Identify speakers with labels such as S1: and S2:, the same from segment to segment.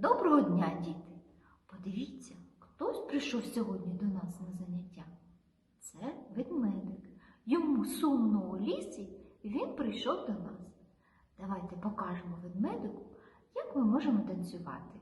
S1: Доброго дня, діти! Подивіться, хтось прийшов сьогодні до нас на заняття. Це ведмедик. Йому сумно у лісі, і він прийшов до нас. Давайте покажемо ведмедику, як ми можемо танцювати.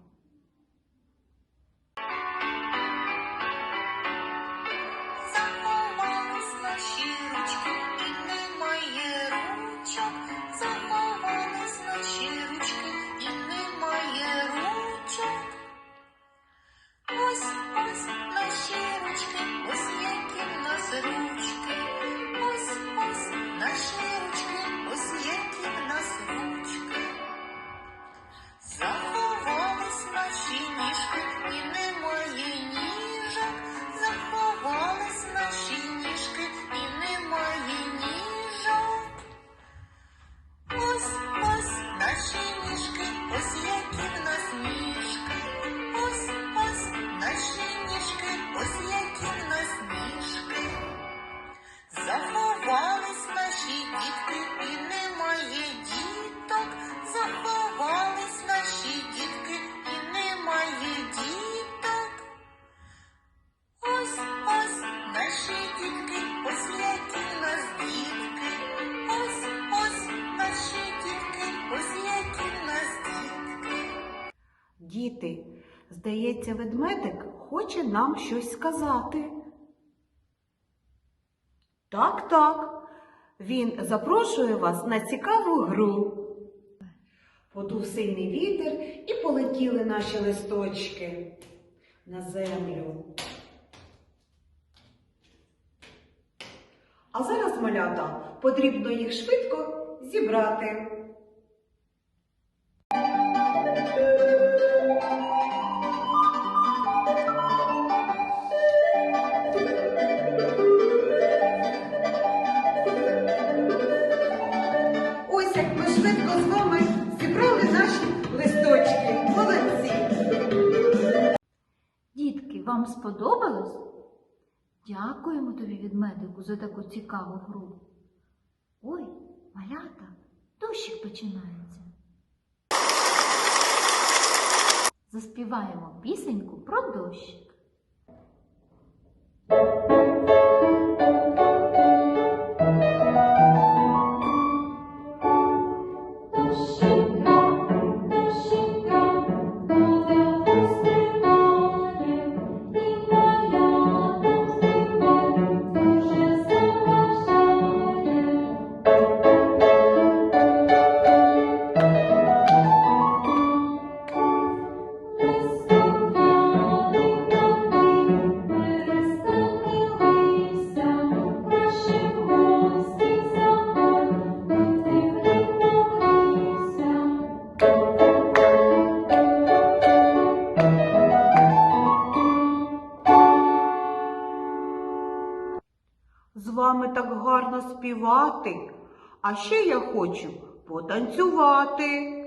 S2: Діти, здається, ведмедик хоче нам щось сказати. Так, так. Він запрошує вас на цікаву гру. Подув сильний вітер і полетіли наші листочки на землю. А зараз, малята, потрібно їх швидко зібрати.
S1: Вам сподобалось? Дякуємо тобі, відмедику, за таку цікаву гру. Ой, малята, дощик починається. Заспіваємо пісеньку про дощик.
S2: Вами так гарно співати. А ще я хочу потанцювати.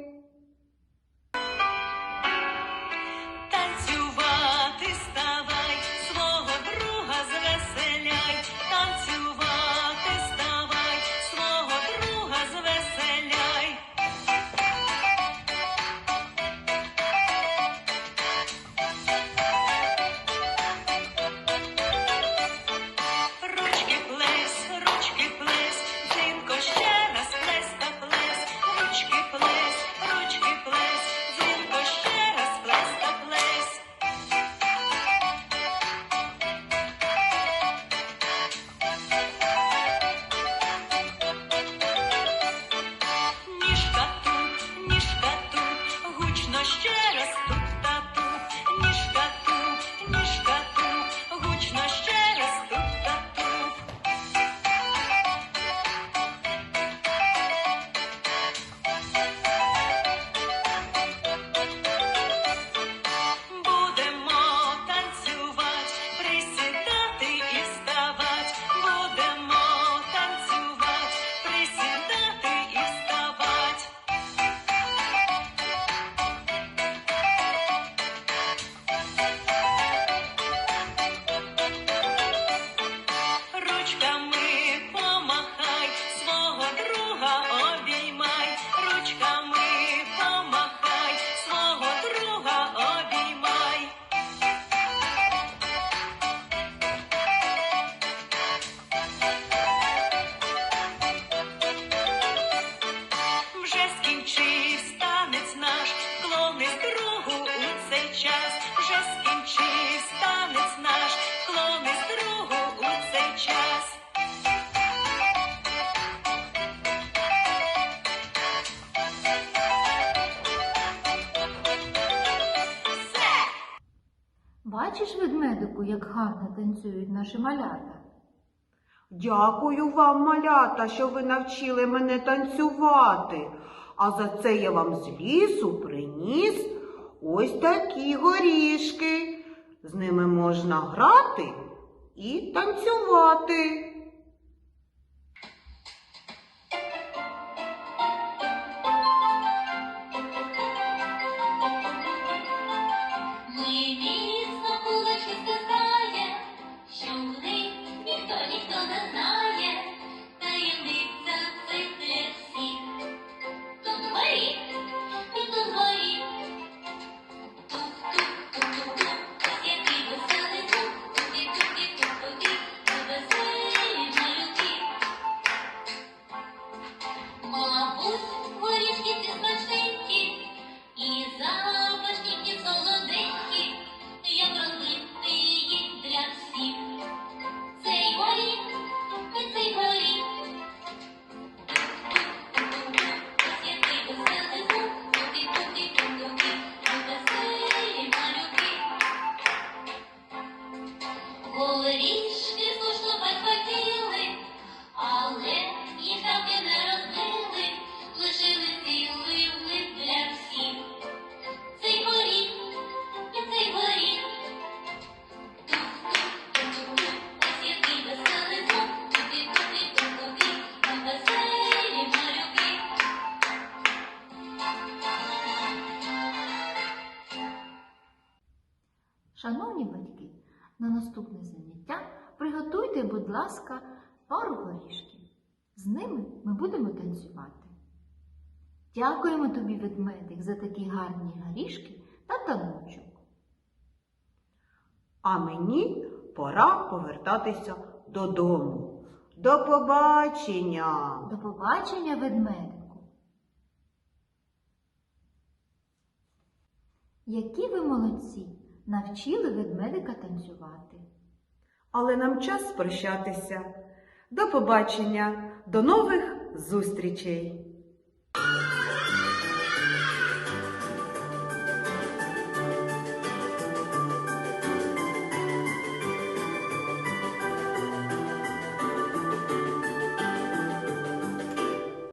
S3: Бачиш, ведмедику, як гарно танцюють наші малята?
S4: Дякую вам, малята, що ви навчили мене танцювати. А за це я вам з лісу приніс ось такі горішки. З ними можна грати і танцювати.
S3: Шановні батьки, на наступне заняття приготуйте, будь ласка, пару горішків. З ними ми будемо танцювати. Дякуємо тобі, ведмедик, за такі гарні горішки та таночок.
S4: А мені пора повертатися додому. До побачення!
S3: До побачення, ведмедику. Які ви молодці! Навчили ведмедика танцювати.
S4: Але нам час прощатися. До побачення, до нових зустрічей!